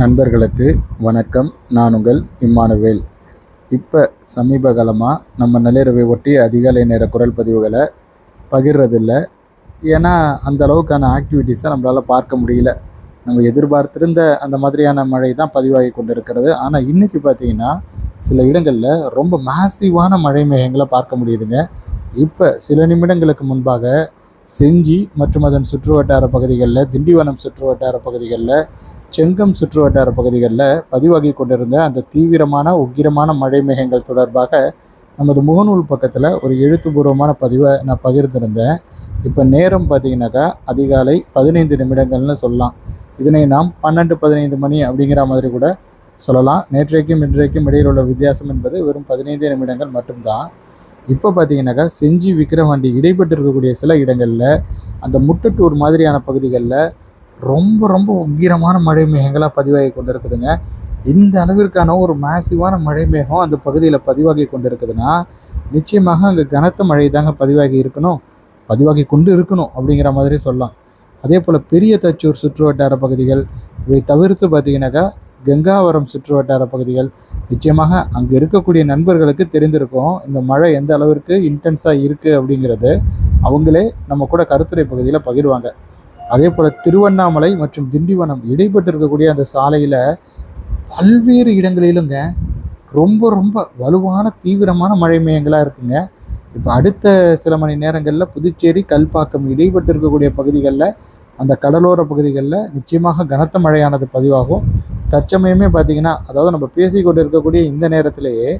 நண்பர்களுக்கு வணக்கம். நான் உங்கள் இம்மானுவேல். இப்போ சமீப காலமாக நம்ம நள்ளிரவை ஒட்டி அதிகாலை நேர குரல் பதிவுகளை பகிர்றதில்ல. ஏன்னா அந்த அளவுக்கான ஆக்டிவிட்டீஸை நம்மளால் பார்க்க முடியல. நம்ம எதிர்பார்த்திருந்த அந்த மாதிரியான மழை தான் பதிவாகி கொண்டு இருக்கிறது ஆனால் இன்றைக்கி பார்த்தீங்கன்னா சில இடங்களில் ரொம்ப மேசிவான மழை மேகங்களை பார்க்க முடியுதுங்க. இப்போ சில நிமிடங்களுக்கு முன்பாக செஞ்சி மற்றும் அதன் சுற்றுவட்டார பகுதிகளில் திண்டிவனம் சுற்றுவட்டார பகுதிகளில் செங்கம் சுற்றுவட்டார பகுதிகளில் பதிவாகி கொண்டிருந்த அந்த தீவிரமான உக்கிரமான மழை மேகங்கள் தொடர்பாக நமது முகநூல் பக்கத்தில் ஒரு எழுத்துப்பூர்வமான பதிவை நான் பகிர்ந்திருந்தேன். இப்போ நேரம் பார்த்தீங்கன்னாக்கா அதிகாலை பதினைந்து நிமிடங்கள்னு சொல்லலாம். இதனை நாம் பன்னெண்டு பதினைந்து மணி அப்படிங்கிற மாதிரி கூட சொல்லலாம். நேற்றைக்கும் இன்றைக்கும் இடையில் உள்ள வித்தியாசம் என்பது வெறும் பதினைந்து நிமிடங்கள் மட்டும்தான். இப்போ பார்த்தீங்கன்னாக்கா செஞ்சி விக்கிரவாண்டி இடைப்பட்டு இருக்கக்கூடிய சில இடங்களில் அந்த முட்டட்டூர் மாதிரியான பகுதிகளில் ரொம்ப ரொம்ப உக்கிரமான மழை மேகங்களாக பதிவாகி கொண்டு இருக்குதுங்க இந்த அளவிற்கான ஒரு மேசிவான மழை மேகம் அந்த பகுதியில் பதிவாகி கொண்டு இருக்குதுன்னா நிச்சயமாக அங்கே கனத்த மழை தாங்க பதிவாகி இருக்கணும். பதிவாகி கொண்டு இருக்கணும் அப்படிங்கிற மாதிரி சொல்லலாம். அதே போல் பெரிய தச்சூர் சுற்றுவட்டார பகுதிகள் இவை தவிர்த்து பார்த்தீங்கன்னாக்கா கங்காவரம் சுற்று வட்டார பகுதிகள் நிச்சயமாக அங்கே இருக்கக்கூடிய நண்பர்களுக்கு தெரிந்திருக்கும் இந்த மழை எந்த அளவிற்கு இன்டென்ஸாக இருக்குது அப்படிங்கிறது அவங்களே நம்ம கூட கருத்துரை பகுதியில் பகிர்வாங்க. அதே போல் திருவண்ணாமலை மற்றும் திண்டிவனம் இடைப்பட்டு இருக்கக்கூடிய அந்த சாலையில் பல்வேறு இடங்களிலுங்க ரொம்ப ரொம்ப வலுவான தீவிரமான மழை மேகங்களாக இருக்குங்க. இப்போ அடுத்த சில மணி நேரங்களில் புதுச்சேரி கல்பாக்கம் இடைப்பட்டு இருக்கக்கூடிய பகுதிகளில் அந்த கடலோர பகுதிகளில் நிச்சயமாக கனத்த மழையானது பதிவாகும். தற்சமயமே பார்த்திங்கன்னா அதாவது நம்ம பேசிக்கொண்டு இருக்கக்கூடிய இந்த நேரத்திலேயே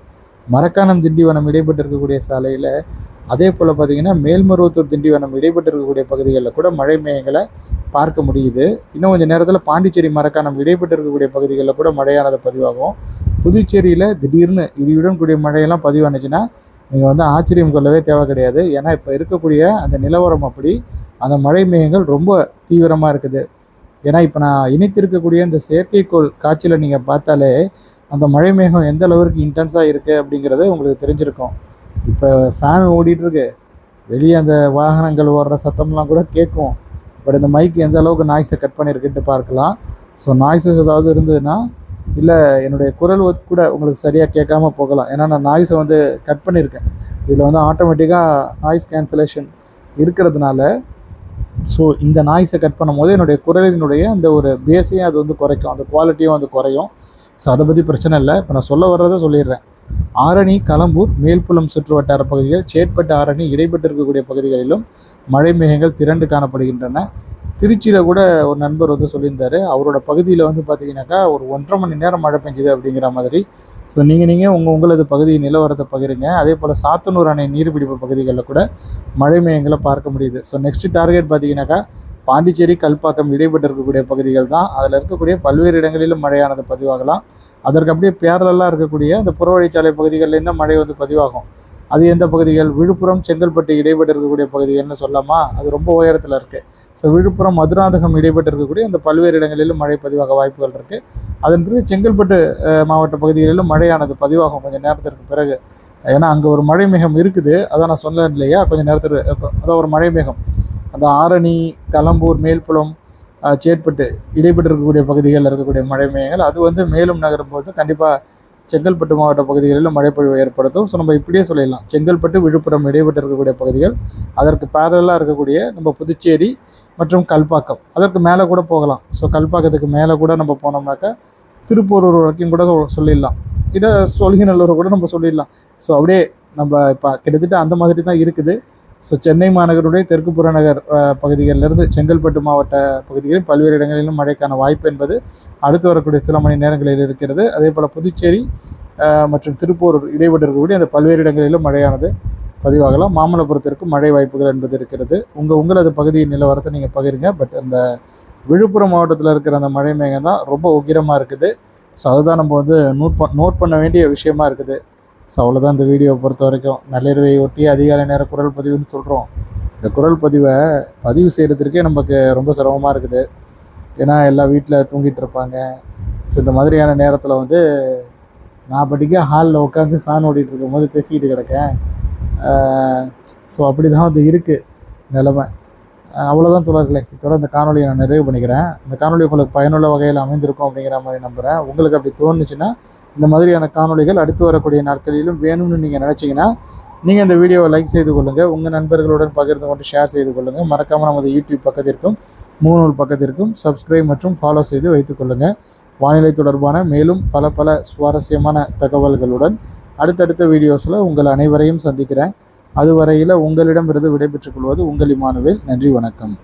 மரக்காணம் திண்டிவனம் இடைப்பட்டு இருக்கக்கூடிய சாலையில் அதே போல் பார்த்தீங்கன்னா மேல்மருவத்தூர் திண்டிவனம் இடைப்பட்டு இருக்கக்கூடிய பகுதிகளில் கூட மழை மேகங்களை பார்க்க முடியுது. இன்னும் கொஞ்சம் நேரத்தில் பாண்டிச்சேரி மரக்காணம் இடைப்பட்டு இருக்கக்கூடிய பகுதிகளில் கூட மழையானது பதிவாகும். புதுச்சேரியில் திடீர்னு இடியுடன் கூடிய மழையெல்லாம் பதிவானுச்சுன்னா நீங்கள் வந்து ஆச்சரியம் கொள்ளவே தேவை கிடையாது. ஏன்னா இப்போ இருக்கக்கூடிய அந்த நிலவரம் அப்படி. அந்த மழை மேகங்கள் ரொம்ப தீவிரமாக இருக்குது. ஏன்னா இப்போ நான் இணைத்திருக்கக்கூடிய இந்த செயற்கைக்கோள் காட்சியில் நீங்கள் பார்த்தாலே அந்த மழை மேகம் எந்த அளவுக்கு இன்டென்ஸாக இருக்குது அப்படிங்கிறது உங்களுக்கு தெரிஞ்சிருக்கும். இப்போ ஃபேன் ஓடிட்டுருக்கு. வெளியே அந்த வாகனங்கள் ஓடுற சத்தம்லாம் கூட கேட்கும் பட் இந்த மைக் எந்த அளவுக்கு நாய்ஸை கட் பண்ணியிருக்குன்ட்டு பார்க்கலாம். ஸோ நாய்ஸஸ் ஏதாவது இருந்ததுன்னா இல்லை என்னுடைய குரல் கூட உங்களுக்கு சரியாக கேட்காம போகலாம். ஏன்னா நான் நாய்ஸை வந்து கட் பண்ணியிருக்கேன் இதில் வந்து ஆட்டோமேட்டிக்காக நாய்ஸ் கேன்சலேஷன் இருக்கிறதுனால ஸோ இந்த நாய்ஸை கட் பண்ணும்போது என்னுடைய குரலினுடைய அந்த ஒரு பேஸையும் அது வந்து குறைக்கும். அந்த குவாலிட்டியும் வந்து குறையும். ஸோ அதை பற்றி பிரச்சனை இல்லை. இப்போ நான் சொல்ல வர்றதை சொல்லிடுறேன். ஆரணி களம்பூர் மேல்புலம் சுற்று வட்டார பகுதிகள் சேட்பட்டு ஆரணி இடைப்பட்டு இருக்கக்கூடிய பகுதிகளிலும் மழை மேகங்கள் திரண்டு காணப்படுகின்றன. திருச்சியில் கூட ஒரு நண்பர் வந்து சொல்லியிருந்தார். அவரோட பகுதியில் வந்து பார்த்தீங்கன்னாக்கா ஒரு ஒன்றரை மணி நேரம் மழை பெஞ்சுது அப்படிங்கிற மாதிரி. ஸோ நீங்கள் நீங்கள் உங்கள் உங்களது பகுதி நிலவரத்தை பகிருங்க. அதே போல் சாத்தனூர் அணை நீர்பிடிப்பு பகுதிகளில் கூட மழை மேகங்களை பார்க்க முடியுது. ஸோ நெக்ஸ்ட் டார்கெட் பார்த்தீங்கன்னாக்கா பாண்டிச்சேரி கல்பாக்கம் இடைப்பட்டு இருக்கக்கூடிய பகுதிகள் தான். அதில் இருக்கக்கூடிய பல்வேறு இடங்களிலும் மழையானது பதிவாகலாம். அதற்கு அப்படியே பேரலாக இருக்கக்கூடிய அந்த புறவழிச்சாலை பகுதிகளிலேருந்து மழை வந்து பதிவாகும். அது எந்த பகுதிகள்? விழுப்புரம் செங்கல்பட்டு இடைப்பட்டு இருக்கக்கூடிய பகுதிகள்னு சொல்லாமா அது ரொம்ப உயரத்தில் இருக்குது ஸோ விழுப்புரம் மதுராந்தகம் இடைப்பட்டு இருக்கக்கூடிய அந்த பல்வேறு இடங்களிலும் மழை பதிவாக வாய்ப்புகள் இருக்குது அதன் பிறகு செங்கல்பட்டு மாவட்ட பகுதிகளிலும் மழையானது பதிவாகும் கொஞ்சம் நேரத்திற்கு பிறகு. ஏன்னா அங்கே ஒரு மழை மேகம் இருக்குது. அதான் நான் சொன்னேன் இல்லையா? கொஞ்சம் நேரத்தில் அதான் ஒரு மழை மேகம் அந்த ஆரணி களம்பூர் மேல்புலம் சேட்பட்டு இடைப்பட்டு இருக்கக்கூடிய பகுதிகளில் இருக்கக்கூடிய மழை மேகங்கள் அது வந்து மேலும் நகரும் போது கண்டிப்பாக செங்கல்பட்டு மாவட்ட பகுதிகளில் மழைப்பொழிவு ஏற்படுத்தும். ஸோ நம்ம இப்படியே சொல்லிடலாம். செங்கல்பட்டு விழுப்புரம் இடைப்பட்டு இருக்கக்கூடிய பகுதிகள் அதற்கு பேரலாக இருக்கக்கூடிய நம்ம புதுச்சேரி மற்றும் கல்பாக்கம். அதற்கு மேலே கூட போகலாம். ஸோ கல்பாக்கத்துக்கு மேலே கூட நம்ம போனோம்னாக்கா திருப்பூரூர் வரைக்கும் கூட சொல்லிடலாம். இதை சொல்கிநல்லூர் கூட நம்ம சொல்லிடலாம். ஸோ அப்படியே நம்ம இப்போ கிட்டத்தட்ட அந்த மாதிரி தான் இருக்குது. ஸோ சென்னை மாநகருடைய தெற்கு புறநகர் பகுதிகளிலிருந்து செங்கல்பட்டு மாவட்ட பகுதிகளில் பல்வேறு இடங்களிலும் மழைக்கான வாய்ப்பு என்பது அடுத்து வரக்கூடிய சில மணி நேரங்களில் இருக்கிறது. அதே போல் புதுச்சேரி மற்றும் திருப்பூர் இடைப்பட்டு இருக்கக்கூடிய அந்த பல்வேறு இடங்களிலும் மழையானது பதிவாகலாம். மாமல்லபுரத்திற்கு மழை வாய்ப்புகள் என்பது இருக்கிறது. உங்கள் உங்களது பகுதியின் நிலவரத்தை நீங்கள் பகிருங்க. பட் அந்த விழுப்புரம் மாவட்டத்தில் இருக்கிற அந்த மழை மேகம் தான் ரொம்ப உக்கிரமாக இருக்குது. ஸோ அதுதான் நம்ம வந்து நோட் பண் நோட் பண்ண வேண்டிய விஷயமா இருக்குது. ஸோ அவ்வளோதான் இந்த வீடியோவை பொறுத்த வரைக்கும். நள்ளிரவை ஒட்டி அதிகாலை நேர குரல் பதிவுன்னு சொல்கிறோம் இந்த குரல் பதிவை பதிவு செய்கிறதுக்கே நமக்கு ரொம்ப சிரமமாக இருக்குது. ஏன்னா எல்லா வீட்டில் தூங்கிட்டு இருப்பாங்க. ஸோ இந்த மாதிரியான நேரத்தில் வந்து நான் படிக்க ஹாலில் உட்காந்து ஃபேன் ஓடிட்டு இருக்கும்போது பேசிக்கிட்டு கிடக்கேன். ஸோ அப்படி தான் வந்து இருக்குது நிலமை. அவ்வளோதான் தொடர்களே இதோட இந்த காணொலியை நான் நிறைவு பண்ணிக்கிறேன். இந்த காணொலி உங்களுக்கு பயனுள்ள வகையில் அமைந்திருக்கும் அப்படிங்கிற மாதிரி நம்புகிறேன் உங்களுக்கு அப்படி தோணுச்சுன்னா இந்த மாதிரியான காணொளிகள் அடுத்து வரக்கூடிய நாட்களிலும் வேணும்னு நீங்கள் நினச்சிங்கன்னா நீங்கள் இந்த வீடியோவை லைக் செய்து கொள்ளுங்கள் உங்கள் நண்பர்களுடன் பகிர்ந்து கொண்டு ஷேர் செய்து கொள்ளுங்கள் மறக்காமல் நமது யூடியூப் பக்கத்திற்கும் மூணூல் பக்கத்திற்கும் சப்ஸ்கிரைப் மற்றும் ஃபாலோ செய்து வைத்துக் கொள்ளுங்கள் வானிலை தொடர்பான மேலும் பல பல சுவாரஸ்யமான தகவல்களுடன் அடுத்தடுத்த வீடியோஸில் உங்கள் அனைவரையும் சந்திக்கிறேன். அதுவரையில் உங்களிடமிருந்து விடைபெற்றுக் கொள்வது உங்கள் இமானுவேல். நன்றி வணக்கம்.